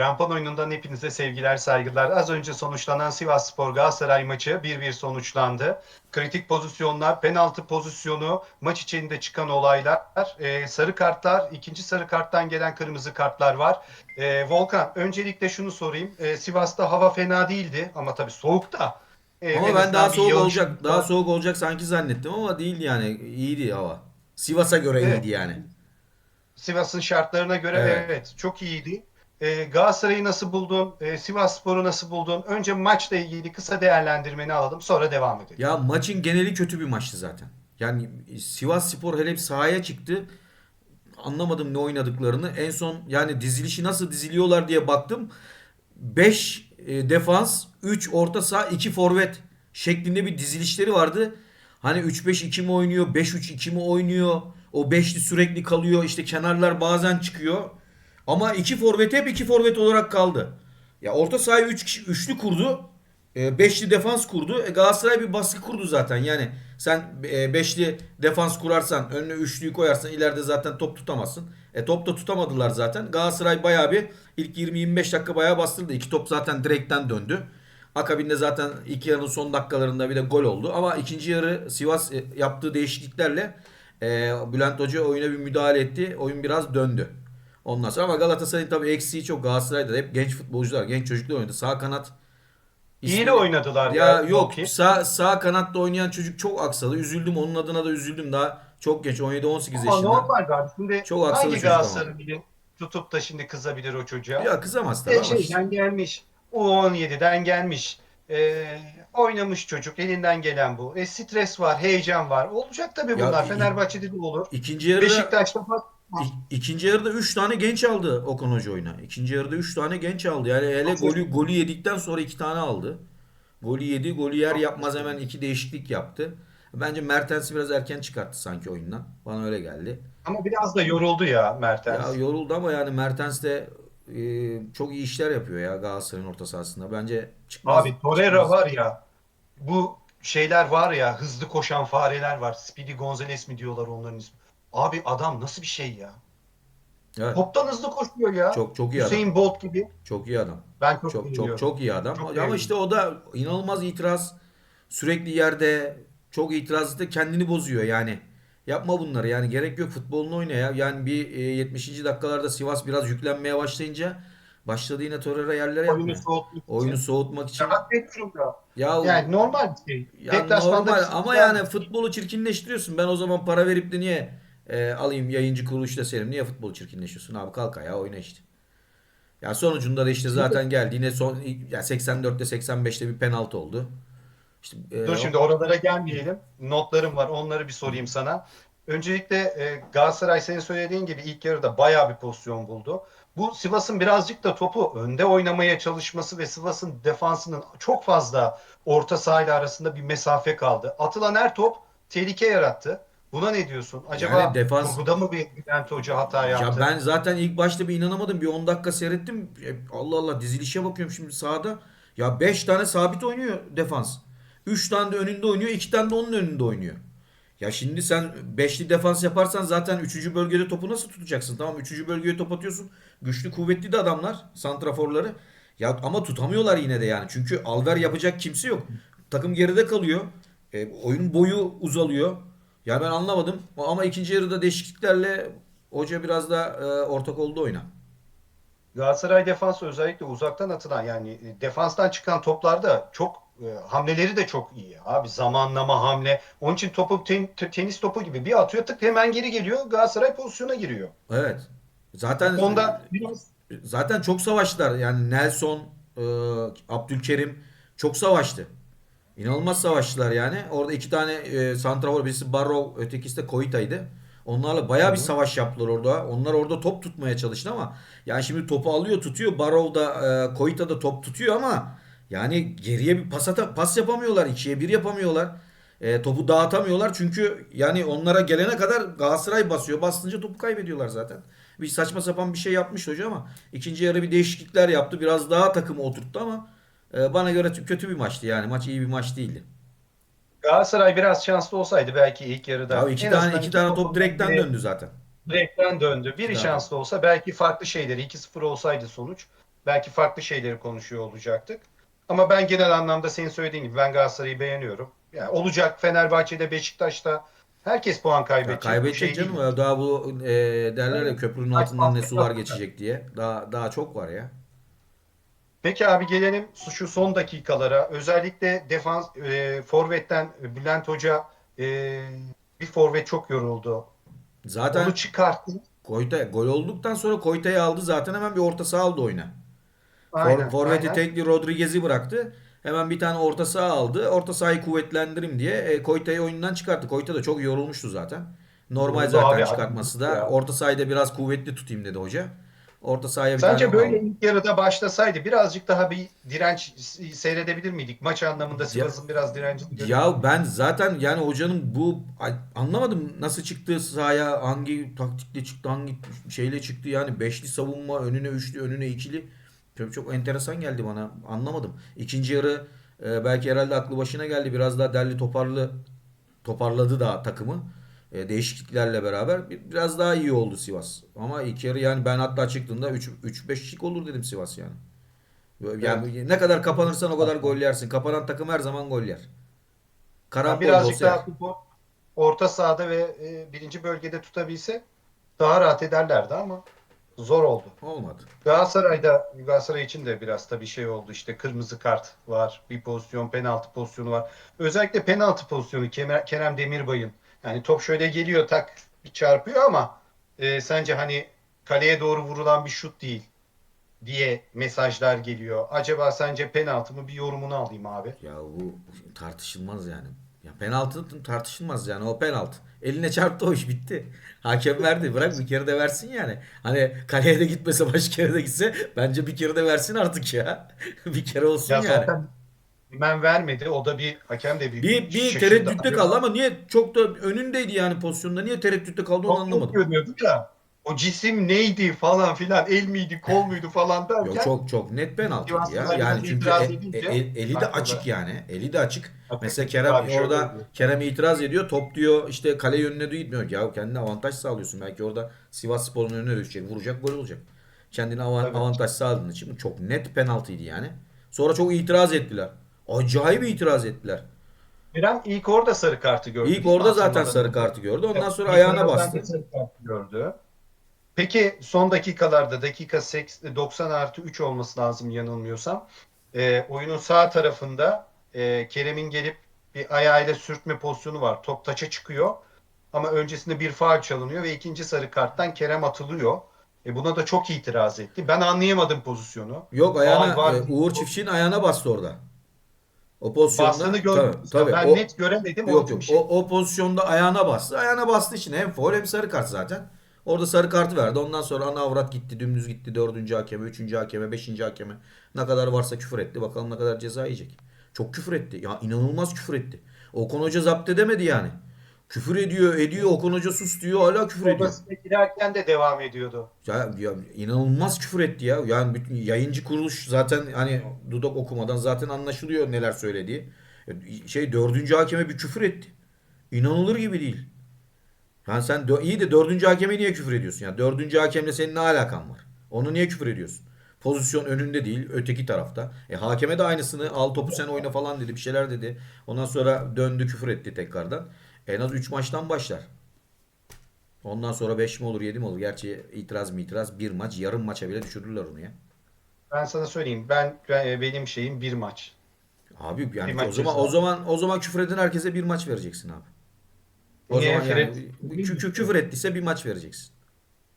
Krampon oyunundan hepinize sevgiler, saygılar. Az önce sonuçlanan Sivas Spor Galatasaray maçı 1-1 sonuçlandı. Kritik pozisyonlar, penaltı pozisyonu, maç içinde çıkan olaylar, e, sarı kartlar, ikinci sarı karttan gelen kırmızı kartlar var. E, Volkan, öncelikle şunu sorayım. E, Sivas'ta hava fena değildi ama tabii soğuk da. E, Ama ben daha soğuk olacak, daha soğuk olacak sanki zannettim ama değildi yani. İyiydi hava. Sivas'a göre Evet. iyiydi yani. Sivas'ın şartlarına göre Evet. evet, çok iyiydi. Ee, Galatasaray'ı nasıl buldun? Ee, Sivas Spor'u nasıl buldun? Önce maçla ilgili kısa değerlendirmeni alalım sonra devam edelim. Ya maçın geneli kötü bir maçtı zaten. Yani Sivas Spor hele sahaya çıktı. Anlamadım ne oynadıklarını. En son yani dizilişi nasıl diziliyorlar diye baktım. 5 defans, 3 orta saha, 2 forvet şeklinde bir dizilişleri vardı. Hani 3-5-2 mi oynuyor, 5-3-2 mi oynuyor? O beşli sürekli kalıyor. İşte kenarlar bazen çıkıyor. Ama iki forvet hep iki forvet olarak kaldı. Ya orta sahayı 3 kişi üçlü kurdu. E, beşli defans kurdu. E, Galatasaray bir baskı kurdu zaten. Yani sen e, beşli defans kurarsan, önüne üçlüyü koyarsan ileride zaten top tutamazsın. E top da tutamadılar zaten. Galatasaray bayağı bir ilk 20-25 dakika bayağı bastırdı. İki top zaten direkten döndü. Akabinde zaten ilk yarının son dakikalarında bir de gol oldu. Ama ikinci yarı Sivas e, yaptığı değişikliklerle e, Bülent Hoca oyuna bir müdahale etti. Oyun biraz döndü. Ondan sonra ama Galatasaray'ın tabii eksiği çok. Galatasaray'da hep genç futbolcular, genç çocuklar oynadı. Sağ kanat İyi de oynadılar ya ya. yok Volki. sağ, sağ kanatta oynayan çocuk çok aksadı. Üzüldüm onun adına da üzüldüm daha çok genç 17-18 Ama yaşında. normal galiba. Şimdi Çok aksalı hangi ama. Galatasaraylı tutup da şimdi kızabilir o çocuğa? Ya kızamaz tabii E, ama şeyden gelmiş. U17'den gelmiş. E, oynamış çocuk. Elinden gelen bu. E, stres var, heyecan var. Olacak tabii Ya, bunlar. i- Fenerbahçe'de de olur. ikinci yarıda Beşiktaş'ta İkinci yarıda 3 tane genç aldı Okan Hoca oyuna. İkinci yarıda 3 tane genç aldı. Yani hele golü golü yedikten sonra 2 tane aldı. Golü yedi. Golü yer yapmaz hemen iki değişiklik yaptı. Bence Mertens'i biraz erken çıkarttı sanki oyundan. Bana öyle geldi. Ama biraz da yoruldu ya Mertens. Ya yoruldu ama yani Mertens de e, çok iyi işler yapıyor ya Galatasaray'ın orta sahasında. Bence çıkmaz. Abi Torreira çıkmaz. var ya bu şeyler var ya hızlı koşan fareler var. Speedy Gonzales mi diyorlar onların ismi. Abi adam nasıl bir şey ya? Evet. Toptan hızlı koşuyor ya. Çok çok iyi adam. Hüseyin Bolt gibi. Çok iyi adam. Ben çok, Çok çok çok iyi adam. Çok Ama beğendim. işte o da inanılmaz itiraz. Sürekli yerde çok itirazlı kendini bozuyor yani. Yapma bunları yani gerek yok futbolunu oyna ya. Yani bir e, 70. dakikalarda Sivas biraz yüklenmeye başlayınca başladı yine Torreira yerlere Oyunu yapmaya. soğutmak için. Oyunu soğutmak için. Ya ya. Ya, Yani normal bir şey. ya normal ama yani futbolu çirkinleştiriyorsun. Ben o zaman para verip de niye e, alayım yayıncı kuruluşta senin niye futbolu çirkinleşiyorsun abi kalk ayağa oyna işte. Ya sonucunda da işte zaten geldi. Yine son ya 84'te 85'te bir penaltı oldu. İşte, e, Dur şimdi oralara gelmeyelim. Notlarım var. Onları bir sorayım sana. Öncelikle e, Galatasaray senin söylediğin gibi ilk yarıda bayağı bir pozisyon buldu. Bu Sivas'ın birazcık da topu önde oynamaya çalışması ve Sivas'ın defansının çok fazla orta sahayla arasında bir mesafe kaldı. Atılan her top tehlike yarattı. Buna ne diyorsun? Acaba Yani defans- kurguda mı bir Bülent Hoca hata Ya yaptı? ben zaten ilk başta bir inanamadım. Bir 10 dakika seyrettim. E, Allah Allah dizilişe bakıyorum şimdi sahada. Ya 5 tane sabit oynuyor defans. 3 tane de önünde oynuyor. 2 tane de onun önünde oynuyor. Ya şimdi sen beşli defans yaparsan zaten 3. bölgede topu nasıl tutacaksın? Tamam 3. bölgeye top atıyorsun. Güçlü kuvvetli de adamlar. Santraforları. Ya ama tutamıyorlar yine de yani. Çünkü alver yapacak kimse yok. Takım geride kalıyor. E, oyun boyu uzalıyor. Ya ben anlamadım. Ama ikinci yarıda değişikliklerle hoca biraz da e, ortak oldu oyuna. Galatasaray defansı özellikle uzaktan atılan yani e, defanstan çıkan toplarda çok e, hamleleri de çok iyi. Abi zamanlama hamle. Onun için topu ten- te- tenis topu gibi bir atıyor tık hemen geri geliyor. Galatasaray pozisyona giriyor. Evet. Zaten Onda biraz zaten çok savaştılar. Yani Nelson, e, Abdülkerim çok savaştı. İnanılmaz savaştılar yani. Orada iki tane e, santrafor birisi Barrow, ötekisi de Koita'ydı. Onlarla bayağı bir savaş yaptılar orada. Onlar orada top tutmaya çalıştı ama yani şimdi topu alıyor tutuyor. Barrow da e, Koita da top tutuyor ama yani geriye bir pas, ata- pas yapamıyorlar. ikiye bir yapamıyorlar. E, topu dağıtamıyorlar çünkü yani onlara gelene kadar Galatasaray basıyor. Bastınca topu kaybediyorlar zaten. Bir saçma sapan bir şey yapmış hoca ama ikinci yarı bir değişiklikler yaptı. Biraz daha takımı oturttu ama e, bana göre kötü bir maçtı yani. Maç iyi bir maç değildi. Galatasaray biraz şanslı olsaydı belki ilk yarıda. Ya iki en tane iki tane top direkten direkt- döndü zaten. Direkten döndü. Biri tane. şanslı olsa belki farklı şeyleri 2-0 olsaydı sonuç belki farklı şeyleri konuşuyor olacaktık. Ama ben genel anlamda senin söylediğin gibi ben Galatasaray'ı beğeniyorum. Yani olacak Fenerbahçe'de, Beşiktaş'ta herkes puan kaybedecek. Bu kaybedecek şey canım. değil. Daha bu e, derler ya köprünün altından ne sular geçecek diye. Daha daha çok var ya. Peki abi gelelim şu son dakikalara. Özellikle defans e, forvetten Bülent Hoca e, bir forvet çok yoruldu. Zaten Onu çıkarttı. Koyta gol olduktan sonra Koyta'yı aldı zaten hemen bir orta saha aldı oyuna. For, Aynen, forveti aynen. tekli Rodriguez'i bıraktı. Hemen bir tane orta saha aldı. Orta sahayı kuvvetlendirim diye e, Koyta'yı oyundan çıkarttı. Koyta da çok yorulmuştu zaten. Normal Yoruldu zaten abi, çıkartması da. ya. Orta sahayı da biraz kuvvetli tutayım dedi hoca. Orta sahaya bir Sence böyle ilk yarıda başlasaydı birazcık daha bir direnç seyredebilir miydik? Maç anlamında Sivas'ın biraz görüyor. Ya ben zaten yani hocanın bu anlamadım nasıl çıktığı sahaya hangi taktikle çıktı hangi şeyle çıktı yani beşli savunma önüne üçlü önüne ikili çok, çok enteresan geldi bana anlamadım. İkinci yarı e, belki herhalde aklı başına geldi biraz daha derli toparlı toparladı da takımı E, değişikliklerle beraber bir- biraz daha iyi oldu Sivas. Ama ilk yarı yani ben hatta çıktığında 3 3-5'lik olur dedim Sivas yani. Yani ne kadar kapanırsan o kadar gol yersin. Kapanan takım her zaman gol yer. Karambol birazcık daha futbol orta sahada ve e, birinci bölgede tutabilse daha rahat ederlerdi ama zor oldu. Olmadı. Galatasaray'da Galatasaray için de biraz tabii şey oldu işte kırmızı kart var, bir pozisyon penaltı pozisyonu var. Özellikle penaltı pozisyonu Kerem Demirbay'ın yani top şöyle geliyor tak bir çarpıyor ama e, sence hani kaleye doğru vurulan bir şut değil diye mesajlar geliyor. Acaba sence penaltı mı bir yorumunu alayım abi. Ya bu tartışılmaz yani. Ya penaltı tartışılmaz yani o penaltı. Eline çarptı o iş bitti. Hakem verdi. Bırak bir kere de versin yani. Hani kaleye de gitmese başka yere de gitse bence bir kere de versin artık ya. bir kere olsun Ya yani. zaten ben vermedi. O da bir hakem de bir, Bir, bir şaşırdı. tereddütte kaldı ama niye çok da önündeydi yani pozisyonda. Niye tereddütte kaldı onu Çok anlamadım. görünüyordu ya. O cisim neydi falan filan el miydi kol muydu falan derken Yok çok çok net penaltı ya. Yani çünkü itiraz e- edince e- el- eli de açık yani. Eli de açık. Mesela Kerem Abi şöyle orada diyor. Kerem itiraz ediyor. Top diyor işte kale yönüne de gitmiyor. Ya kendine avantaj sağlıyorsun. Belki orada Sivas Spor'un önüne düşecek. Vuracak gol olacak. Kendine Tabii. avantaj sağladığın için bu çok net penaltıydı yani. Sonra çok itiraz ettiler. Acayip itiraz ettiler. Kerem ilk orada sarı kartı gördü. İlk orada zaten sarı kartı gördü. Ondan Evet, sonra ayağına bastı. sarı kartı gördü. Peki son dakikalarda dakika 80, 90 artı 3 olması lazım yanılmıyorsam. E, oyunun sağ tarafında e, Kerem'in gelip bir ayağıyla sürtme pozisyonu var. Top taça çıkıyor. Ama öncesinde bir faul çalınıyor ve ikinci sarı karttan Kerem atılıyor. E, buna da çok itiraz etti. Ben anlayamadım pozisyonu. Yok ayağına var. e, Uğur Çiftçi'nin ayağına bastı orada. O pozisyonda. Bastığını gördüm. Tabii, tabii. Ben O- net göremedim. Yok yok. için- O, o pozisyonda ayağına bastı. Ayağına bastığı için hem foul hem sarı kart zaten. Orada sarı kartı verdi. Ondan sonra ana avrat gitti. Dümdüz gitti. Dördüncü hakeme, üçüncü hakeme, beşinci hakeme. Ne kadar varsa küfür etti. Bakalım ne kadar ceza yiyecek. Çok küfür etti. Ya inanılmaz küfür etti. Okan Hoca zapt edemedi yani. Küfür ediyor, ediyor. Okan Hoca sus diyor. Hala küfür ediyor. Odasına girerken de devam ediyordu. Ya, ya inanılmaz küfür etti ya. Yani bütün yayıncı kuruluş zaten hani dudak okumadan zaten anlaşılıyor neler söylediği. Şey dördüncü hakeme bir küfür etti. İnanılır gibi değil. Yani sen dö- iyi de dördüncü hakeme niye küfür ediyorsun? Ya dördüncü hakemle senin ne alakan var? Onu niye küfür ediyorsun? Pozisyon önünde değil, öteki tarafta. E hakeme de aynısını al topu sen oyna falan dedi, bir şeyler dedi. Ondan sonra döndü küfür etti tekrardan. En az 3 maçtan başlar. Ondan sonra 5 mi olur 7 mi olur? Gerçi itiraz mı itiraz bir maç yarım maça bile düşürürler onu ya. Ben sana söyleyeyim. Ben, ben- benim şeyim bir maç. Abi yani Bir maç o zaman ceza. o zaman o zaman küfür eden herkese bir maç vereceksin abi. O Niye zaman yani Fred- kü- kü- küfür ettiyse bir maç vereceksin.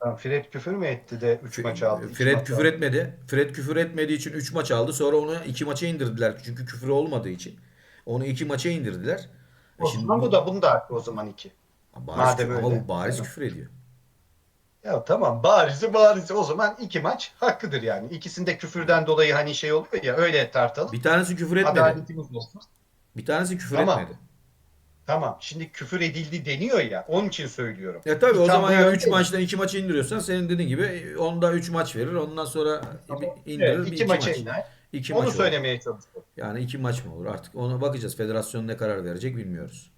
Tamam, Fred küfür mü etti de 3 maç aldı? Fred maç küfür aldı. etmedi. Fred küfür etmediği için 3 maç aldı. Sonra onu 2 maça indirdiler. Çünkü küfür olmadığı için. Onu 2 maça indirdiler. O zaman bu da bunu da o zaman 2. bariz, madem ama öyle. bu bariz küfür ediyor. Ya tamam barizi barizi o zaman iki maç hakkıdır yani. İkisinde küfürden dolayı hani şey oluyor ya öyle tartalım. Bir tanesi küfür etmedi. Adaletimiz olsun. Bir tanesi küfür Tamam. etmedi. Tamam şimdi küfür edildi deniyor ya onun için söylüyorum. Ya tabii o İtham zaman bu yönde 3 mi? maçtan 2 maçı indiriyorsan senin dediğin gibi onda 3 maç verir. Ondan sonra Tamam. indirir Evet, bir iki iki maça maç. iner. İki Onu maç olur. söylemeye çalışıyorum. Yani iki maç mı olur artık ona bakacağız. Federasyon ne karar verecek bilmiyoruz.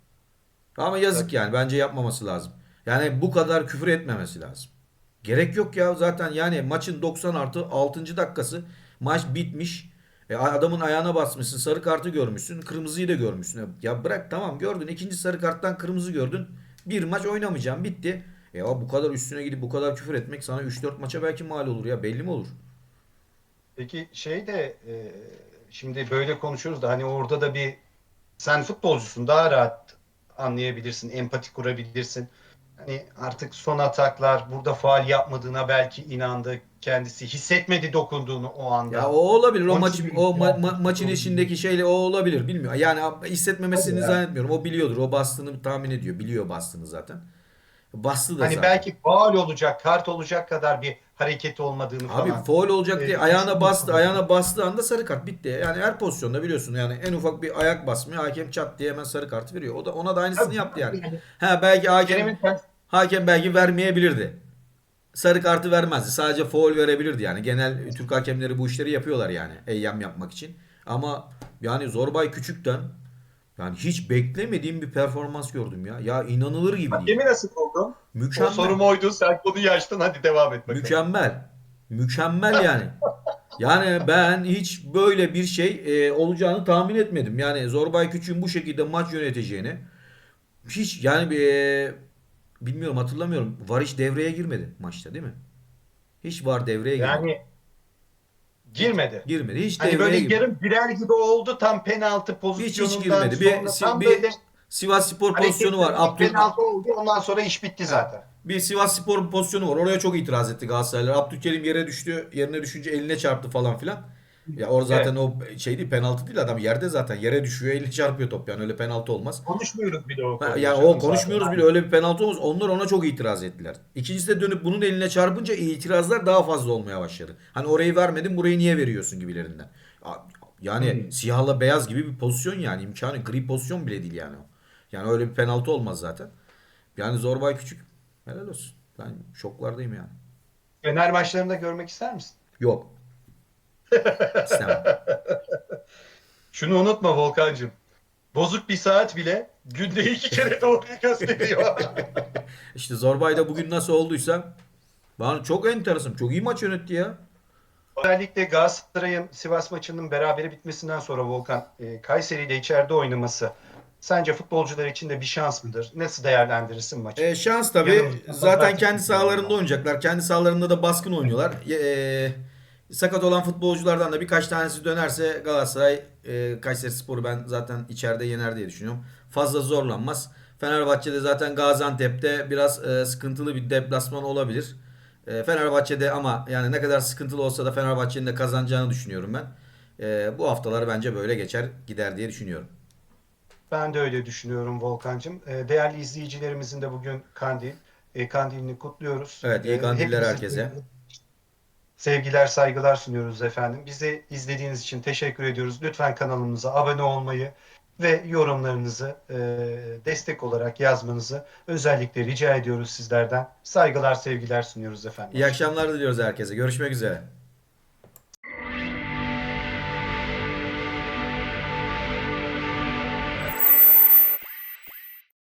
Ama yazık yani bence yapmaması lazım. Yani bu kadar küfür etmemesi lazım. Gerek yok ya zaten yani maçın 90 artı 6. dakikası maç bitmiş. E, adamın ayağına basmışsın sarı kartı görmüşsün kırmızıyı da görmüşsün. Ya bırak tamam gördün ikinci sarı karttan kırmızı gördün. Bir maç oynamayacağım bitti. E ya bu kadar üstüne gidip bu kadar küfür etmek sana 3-4 maça belki mal olur ya belli mi olur? Peki şey de e, şimdi böyle konuşuyoruz da hani orada da bir sen futbolcusun daha rahat anlayabilirsin, empati kurabilirsin. Hani artık son ataklar burada faal yapmadığına belki inandı kendisi. Hissetmedi dokunduğunu o anda. Ya o olabilir. O maç o ma- ma- maçın içindeki şeyle o olabilir. Bilmiyorum. Yani hissetmemesini Tabii zannetmiyorum. O biliyordur. O bastığını tahmin ediyor. Biliyor bastığını zaten. Bastı da hani zaten. belki faal olacak, kart olacak kadar bir hareket olmadığını Abi falan. foul olacak diye Ee, ayağına bastı. foul. Ayağına bastığı anda sarı kart bitti. Yani her pozisyonda biliyorsun yani en ufak bir ayak basmıyor. Hakem çat diye hemen sarı kart veriyor. O da ona da aynısını Tabii, yaptı yani. yani. Ha belki hakem hakem belki vermeyebilirdi. Sarı kartı vermezdi. Sadece foul verebilirdi yani. Genel Türk hakemleri bu işleri yapıyorlar yani. Eyyam yapmak için. Ama yani Zorbay Küçük'ten yani hiç beklemediğim bir performans gördüm ya. Ya inanılır gibi değil. Hakemi nasıl buldun? Mükemmel. O sorum oydu. Sen konuyu açtın. Hadi devam et bakalım. Mükemmel. Mükemmel yani. Yani ben hiç böyle bir şey e, olacağını tahmin etmedim. Yani Zorbay Küçük'ün bu şekilde maç yöneteceğini hiç yani e, bilmiyorum hatırlamıyorum. Var hiç devreye girmedi maçta değil mi? Hiç var devreye girmedi. Yani girmedi. girmedi. Hiç Hani böyle girmedi. yarım birer gibi oldu tam penaltı pozisyonundan girmedi. Bir- sonra tam bir böyle Sivas Spor pozisyonu var. Abdül, penaltı oldu ondan sonra iş bitti zaten. bir Sivas Spor pozisyonu var. Oraya çok itiraz etti Galatasaraylılar. Abdülkerim yere düştü. Yerine düşünce eline çarptı falan filan. Ya orada zaten o şey değil penaltı değil adam yerde zaten yere düşüyor eline çarpıyor top yani öyle penaltı olmaz. Konuşmuyoruz bile o Ha, konuyu yani canım o konuşmuyoruz zaten. bile öyle bir penaltı olmaz. Onlar ona çok itiraz ettiler. İkincisi de dönüp bunun eline çarpınca itirazlar daha fazla olmaya başladı. Hani orayı vermedin burayı niye veriyorsun gibilerinden. Yani Hmm. siyahla beyaz gibi bir pozisyon yani imkanı gri pozisyon bile değil yani o. Yani öyle bir penaltı olmaz zaten. Yani Zorbay Küçük helal olsun. Ben şoklardayım yani. Fener maçlarında görmek ister misin? Yok. İstemem. Şunu unutma Volkan'cığım. Bozuk bir saat bile günde iki kere doğruyu gösteriyor. İşte Zorbay da bugün nasıl olduysa bana çok enteresan. Çok iyi maç yönetti ya. Özellikle Galatasaray'ın Sivas maçının berabere bitmesinden sonra Volkan e, Kayseri ile içeride oynaması sence futbolcular için de bir şans mıdır? Nasıl değerlendirirsin maçı? E, şans tabii. Yanımızda Zaten kendi sahalarında oynayacaklar. Kendi sahalarında da baskın oynuyorlar. E, sakat olan futbolculardan da birkaç tanesi dönerse Galatasaray e, Kayseri Sporu ben zaten içeride yener diye düşünüyorum. Fazla zorlanmaz. Fenerbahçe'de zaten Gaziantep'te biraz e, sıkıntılı bir deplasman olabilir. E, Fenerbahçe'de ama yani ne kadar sıkıntılı olsa da Fenerbahçe'nin de kazanacağını düşünüyorum ben. E, bu haftalar bence böyle geçer gider diye düşünüyorum. Ben de öyle düşünüyorum Volkan'cığım. E, değerli izleyicilerimizin de bugün kandil, e, kandilini kutluyoruz. Evet, iyi E, kandiller hepinize herkese. Sevgiler, saygılar sunuyoruz efendim. Bizi izlediğiniz için teşekkür ediyoruz. Lütfen kanalımıza abone olmayı ve yorumlarınızı e, destek olarak yazmanızı özellikle rica ediyoruz sizlerden. Saygılar, sevgiler sunuyoruz efendim. İyi akşamlar diliyoruz herkese. Görüşmek üzere.